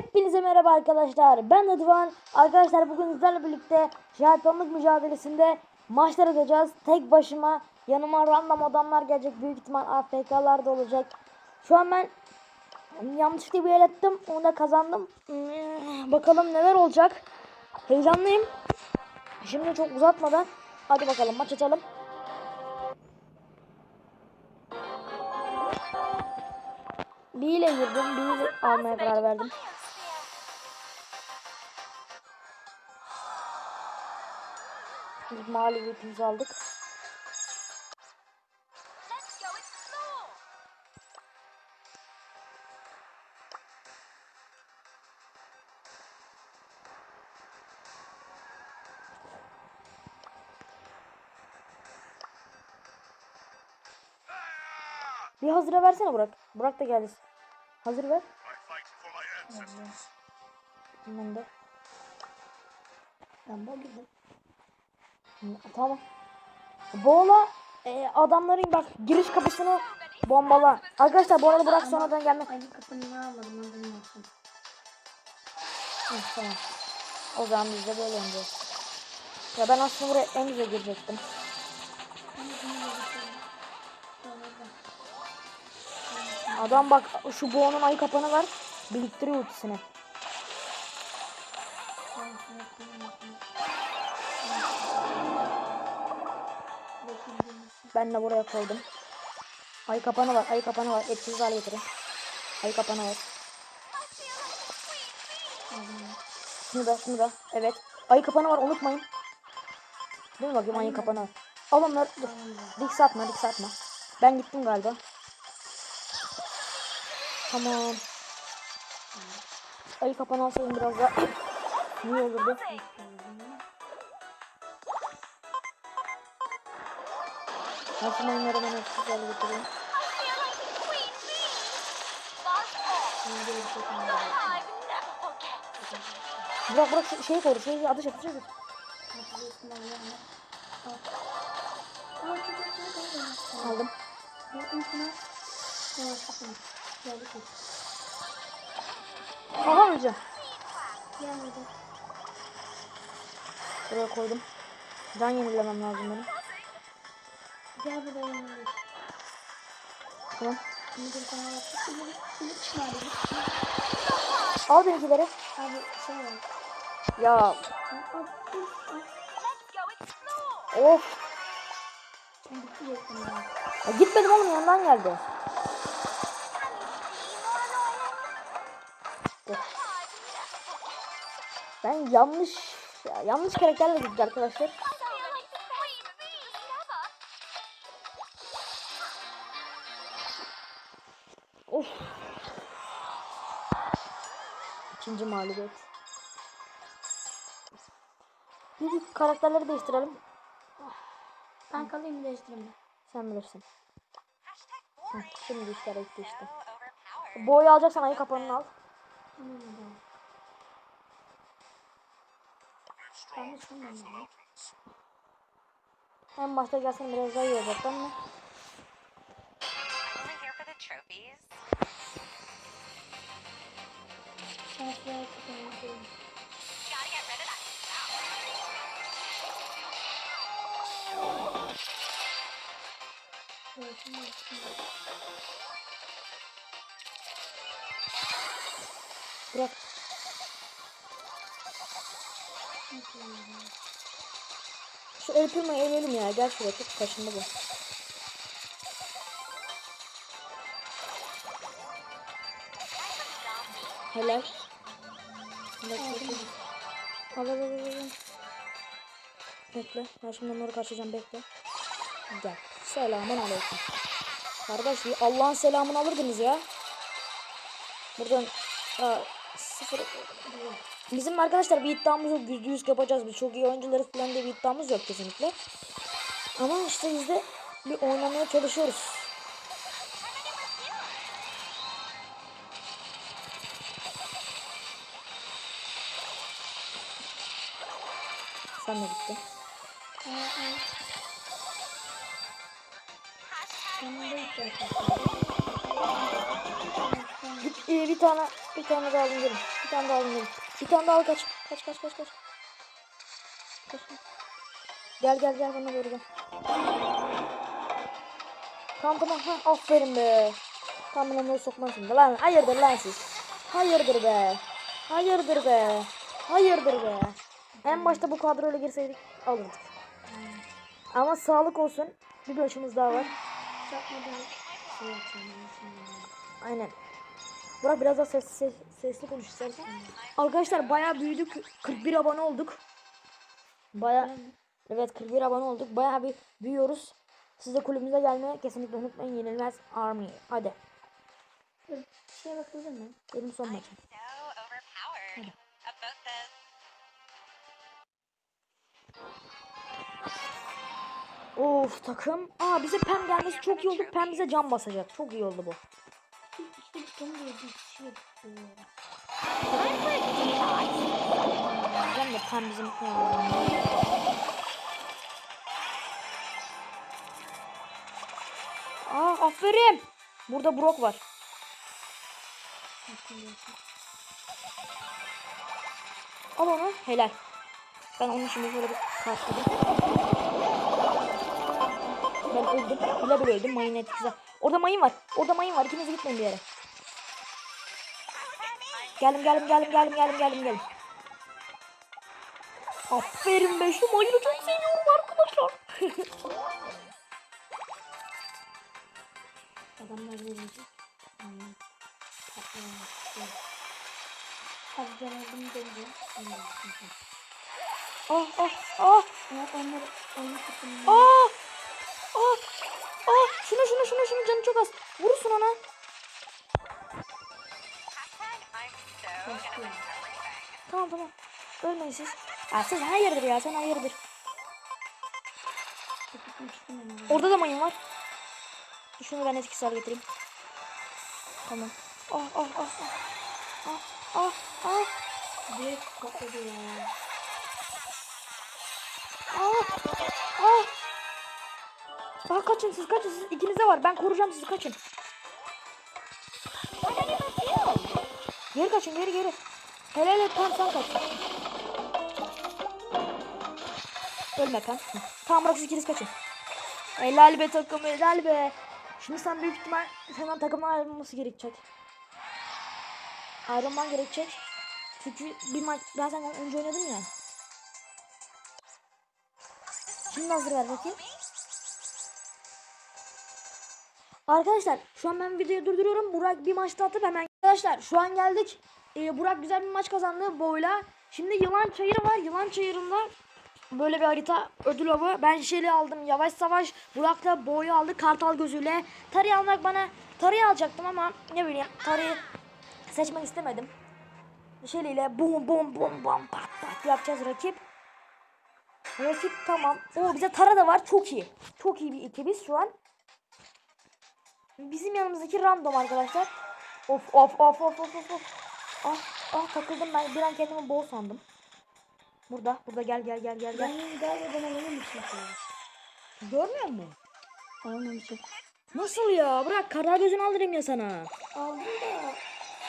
Hepinize merhaba arkadaşlar. Ben Rıdvan. Arkadaşlar bugün sizlerle birlikte şampiyonluk mücadelesinde maçlar atacağız. Tek başıma yanıma random adamlar gelecek. Büyük ihtimal AFK'lar da olacak. Şu an ben yanlışlıkla bir el attım. Onu da kazandım. Hmm, Bakalım neler olacak. Heyecanlıyım. Şimdi çok uzatmadan hadi bakalım maç atalım. Bir ile girdim. Bir ile almaya karar verdim. Biz mağlubiyetimizi aldık. Bir hazıra versene Burak. Burak da geldi. Hazır ver. Ben de. Ben girdim. Tamam. Boğla e, adamların bak giriş kapısını bombala. Arkadaşlar bu arada Burak sonradan gelme. Aynı kapını almadım tamam. O zaman biz de böyle oynayacağız. Ya ben aslında buraya en güzel girecektim. Adam bak şu boğunun ayı kapanı var. Biriktiriyor ultisini. Ben de buraya koydum. Ayı kapanı var. Ayı kapanı var. Etkisiz hale getirin. Ayı kapanı var. Şunu da şunu da. Evet. Ayı kapanı var unutmayın. Mi bakayım ayı kapanı var. Al onları. Dur. Dik satma dik satma. Ben gittim galiba. Tamam. Ayı kapanı alsaydım biraz daha iyi olurdu. Bee. Fast forward. I've never forget. Bırak bırak şu şeyi koru. Şeyi ateş ateş et. Aldım. Aha öleceğim. Buraya koydum. Can yenilemem lazım benim. Gel buraya. Tamam. Al benimkileri. Abi şey var. Ya of. Ya. Gitmedim oğlum yanından geldi. Ben yanlış ya, yanlış karakterle gittik arkadaşlar. İkinci mağlubiyet. Bir, karakterleri değiştirelim. Ben kalayım değiştireyim. Sen bilirsin. Hı, şimdi işler etti işte. Boyu alacaksan ayı kapanını al. Ben de şunu. En başta gelsen biraz daha iyi olacak değil Bırak. Şu el pirmayı eleyelim ya. Gel şuraya. Çok kaşındı bu. Helal. Al al al al. Bekle. Ben şimdi onları kaçıracağım. Bekle. Gel. Selamun aleyküm. Kardeş Allah'ın selamını alırdınız ya. Buradan aa, sıfır. Bizim arkadaşlar bir iddiamız yok. Yüzde yüz yapacağız. Biz çok iyi oyuncuları falan diye bir iddiamız yok kesinlikle. Ama işte biz de bir oynamaya çalışıyoruz. Winning. hiç yok. Git İyi bir tane bir tane daha alın gelin. Bir tane daha alın gelin. Bir tane daha al kaç. Kaç kaç kaç kaç. Kaç. Gel gel gel bana doğru gel. Tamam tamam ha, aferin be. Tam onları sokmam şimdi. Lan hayırdır lan siz. Hayırdır be. Hayırdır be. Hayırdır be. En başta bu kadroyla girseydik alırdık. Ama sağlık olsun. Bir başımız daha var. Aynen. Burak biraz daha ses, ses- sesli konuş istersen. Arkadaşlar bayağı büyüdük. 41 abone olduk. Bayağı Evet 41 abone olduk. Bayağı bir büyüyoruz. Siz de kulübümüze gelmeyi kesinlikle unutmayın. Yenilmez Army. Hadi. Şeye bakılır mı? Benim son maçım. So Of takım. Aa bize Pem gelmesi çok iyi oldu. Pem bize can basacak. Çok iyi oldu bu. Can da Pem bizim. Aa aferin. Burada Brock var. Al onu. Helal. Ben onun şimdi şöyle bir karşıladım. Ben öldüm. Bile bile öldüm. Mayın etkisi. Orada mayın var. Orada mayın var. İkiniz gitmeyin bir yere. Geldim geldim geldim geldim geldim geldim geldim. Aferin be şu mayını çok seviyorum arkadaşlar. Adamlar. Patlamak. Hadi ben aldım döneceğim. Ah ah ah Ya onlar oyun takımını. ah ah şunu şunu şunu şunu canı çok az. Vurursun ona. Tamam tamam. Ölmeyin siz. Ya siz hayırdır ya sen hayırdır. Orada da mayın var. Şunu ben etkisiz hale getireyim. Tamam. Ah ah ah ah. Ah ah ah. Direkt patladı ya. Ah ah. Ah kaçın siz kaçın siz ikiniz de var. Ben koruyacağım sizi kaçın. Geri kaçın geri geri. Helal et tamam sen kaç. Ölme kan. Tamam bırak siz ikiniz kaçın. Helal be takım helal be. Şimdi sen büyük ihtimal senden takımdan ayrılması gerekecek. Ayrılman gerekecek. Çünkü bir maç ben senden önce oynadım ya. Şimdi hazır ver bakayım. Arkadaşlar şu an ben videoyu durduruyorum. Burak bir maçta atıp hemen. Arkadaşlar şu an geldik. Ee, Burak güzel bir maç kazandı boyla. Şimdi yılan çayırı var. Yılan çayırında böyle bir harita ödül avı. Ben şeyle aldım. Yavaş savaş. Burak da boyu aldı. Kartal gözüyle. Tarıyı almak bana tarıyı alacaktım ama ne bileyim tarıyı seçmek istemedim. Şeyle bum bum bum bum pat pat yapacağız rakip. Rakip tamam. O bize Tara da var. Çok iyi. Çok iyi bir ekibiz şu an. Bizim yanımızdaki random arkadaşlar. Of of of of of of. Ah ah takıldım ben. Bir an kendimi bol sandım. Burada. Burada gel gel gel gel Ben gel. galiba ben alamamışım. Görmüyor musun? Alamamışım. Nasıl ya? Bırak kara gözünü aldırayım ya sana. Aldım da.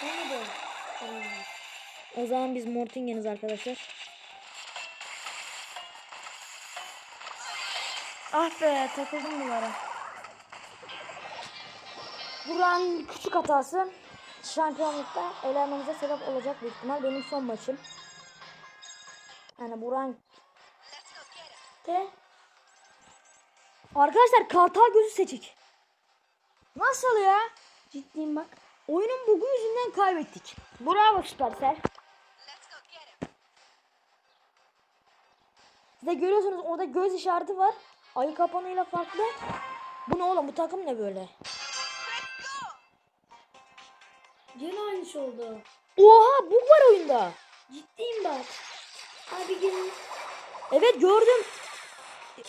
Olmadı. Olmadı. O zaman biz Mortingen'iz arkadaşlar. Ah be takıldım duvara. Buranın küçük hatası şampiyonlukta elenmemize sebep olacak büyük ihtimal. Benim son maçım. Yani Buran de Arkadaşlar kartal gözü seçik. Nasıl ya? Ciddiyim bak. Oyunun bugu yüzünden kaybettik. Bravo Supercell. Siz de görüyorsunuz orada göz işareti var. Ayı kapanıyla farklı. Bu ne oğlum bu takım ne böyle? Gene aynı şey oldu. Oha bug var oyunda. Ciddiyim bak. Abi gelin. Evet gördüm.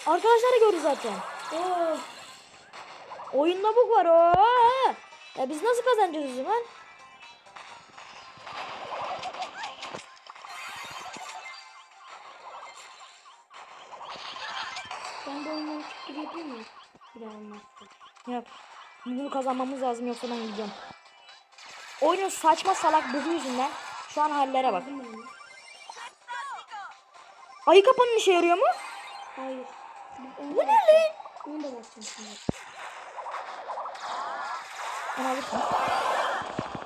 Arkadaşlar da gördü zaten. Of. Oyunda bug var. Oo. Ya biz nasıl kazanacağız o zaman? Ben de oyundan çıktı yapayım mı? Bir daha olmazsa. Yap. Bunu kazanmamız lazım yoksa ben gideceğim. Oyunun saçma salak bugu yüzünden şu an hallere bak. Ben. Ayı kapanın işe yarıyor mu? Hayır. Bu ne lan? Onu da basacağım. Onu alırsın.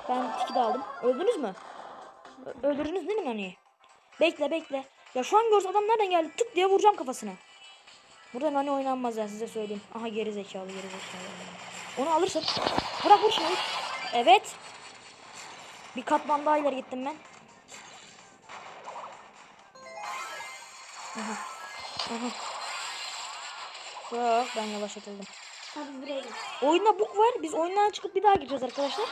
Ben tiki de aldım. Öldünüz mü? Ö- öldürdünüz değil mi Nani'yi? Bekle bekle. Ya şu an görse adam nereden geldi? Tık diye vuracağım kafasına. Burada Nani oynanmaz ya size söyleyeyim. Aha geri zekalı geri zekalı. Onu alırsın. Bırak vur şunu. Evet. Bir katman daha ileri gittim ben. Aha. Aha. Bak ben yavaşlatıldım. Hadi buraya gel. Oyunda bug var. Biz oyundan çıkıp bir daha gireceğiz arkadaşlar.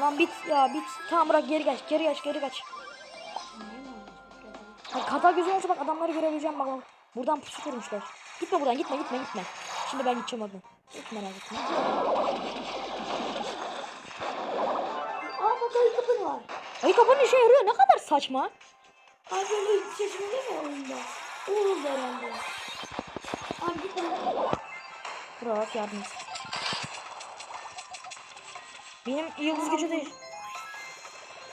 Lan bit ya bit. Tamam bırak geri kaç. Geri kaç geri kaç. Bak hata gözüm olsa bak adamları görebileceğim bak. bak. Buradan pusu kurmuşlar. Gitme buradan gitme gitme gitme. Şimdi ben gideceğim oradan. Hiç merak etme. Aa bak ayı kapın var. Ayı kapanın işe yarıyor. Ne kadar saçma. Abi böyle seçimi değil mi oyunda? O oldu herhalde. Abi git lan. Buraya bak yardım et. Benim yıldız gücü değil.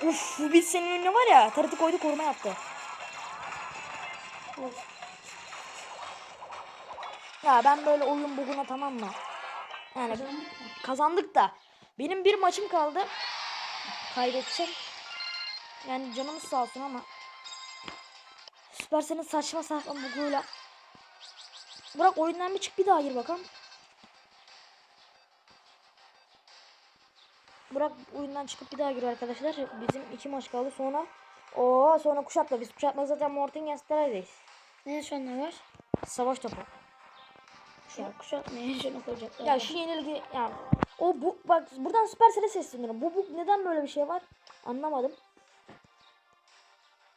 Uf bu bit senin önüne var ya. Tarıtı koydu koruma yaptı. Of. Ya ben böyle oyun buguna tamam mı? Yani kazandık da. Benim bir maçım kaldı. Kaybedeceğim. Yani canımız sağ olsun ama. Süpersen'in saçma sapan buguyla. Bırak oyundan bir çık bir daha gir bakalım. Bırak oyundan çıkıp bir daha gir arkadaşlar. Bizim iki maç kaldı sonra. Oo sonra kuşatma. Biz kuşatma zaten. Ne şu an ne var? Savaş topu. Ya kuşatmaya şunu koyacaklar. Ya şu yenilgi yani o bu bak buradan Supercell'e sesleniyorum. Bu bu neden böyle bir şey var? Anlamadım.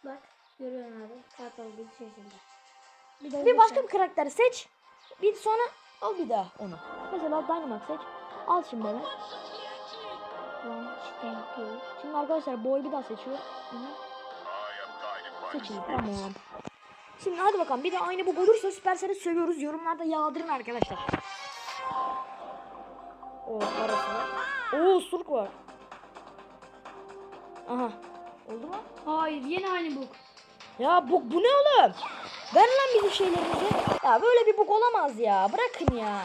Bak görüyorsun abi. Kartal bir şekilde. Bir, de Bir başka bir karakter seç. Bir sonra al bir daha onu. Mesela Dynamax seç. Al şimdi hemen. Şimdi arkadaşlar boy bir daha seçiyor. Hı -hı. Seçin tamam. Şimdi hadi bakalım bir de aynı bu olursa Supercell'i sövüyoruz. Yorumlarda yağdırın arkadaşlar. O parası var. Oo surk var. Aha. Oldu mu? Hayır yine aynı bu. Ya bu, bu ne oğlum? Ver lan bizim şeylerimizi. Ya böyle bir bug olamaz ya. Bırakın ya.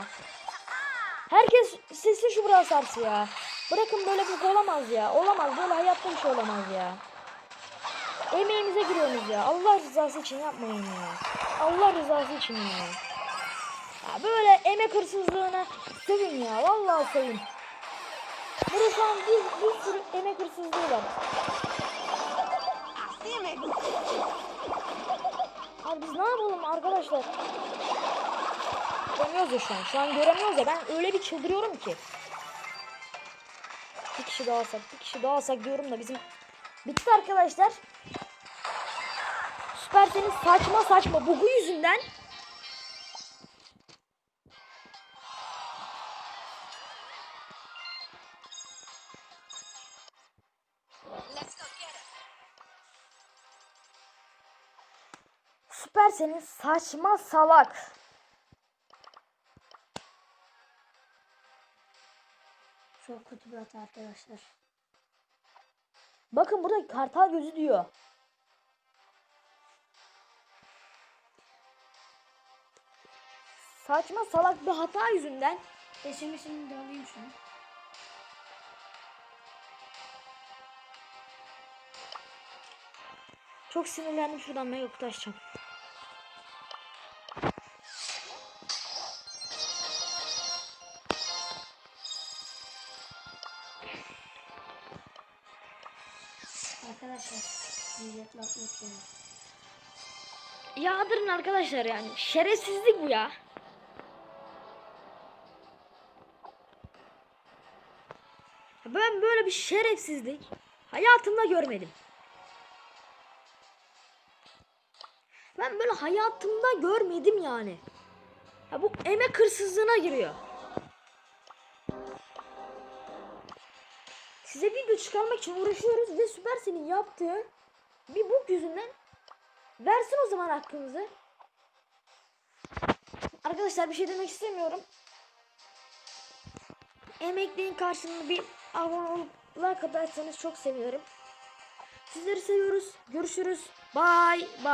Herkes sesi şu buraya sarsı ya. Bırakın böyle bug olamaz ya. Olamaz böyle hayatta bir şey olamaz ya. Emeğimize giriyorsunuz ya. Allah rızası için yapmayın ya. Allah rızası için ya. Ya böyle emek hırsızlığına sövün ya. Vallahi sövün. Burada şu an bir, bir sürü emek hırsızlığı var. Abi biz ne yapalım arkadaşlar? Göremiyoruz ya şu an. Şu an göremiyoruz ya. Ben öyle bir çıldırıyorum ki. Bir kişi daha alsak, bir kişi daha alsak diyorum da bizim bitti arkadaşlar. Süpersen'in saçma saçma bugu yüzünden Süpersen'in saçma salak. Çok kötü bir hata arkadaşlar. Bakın burada kartal gözü diyor. Saçma salak bir hata yüzünden SMS'ini de alayım şunu. çok sinirlendim şuradan mega kutu Arkadaşlar. Milletli atmak için. Yağdırın arkadaşlar yani. Şerefsizlik bu ya. Ben böyle bir şerefsizlik hayatımda görmedim. Ben böyle hayatımda görmedim yani. Ya bu emek hırsızlığına giriyor. Size video çıkarmak için uğraşıyoruz ve Süpersen'in yaptığı bir bug yüzünden versin o zaman hakkınızı. Arkadaşlar bir şey demek istemiyorum. emekliğin karşılığında bir abone olup like çok sevinirim. Sizleri seviyoruz. Görüşürüz. Bye bye.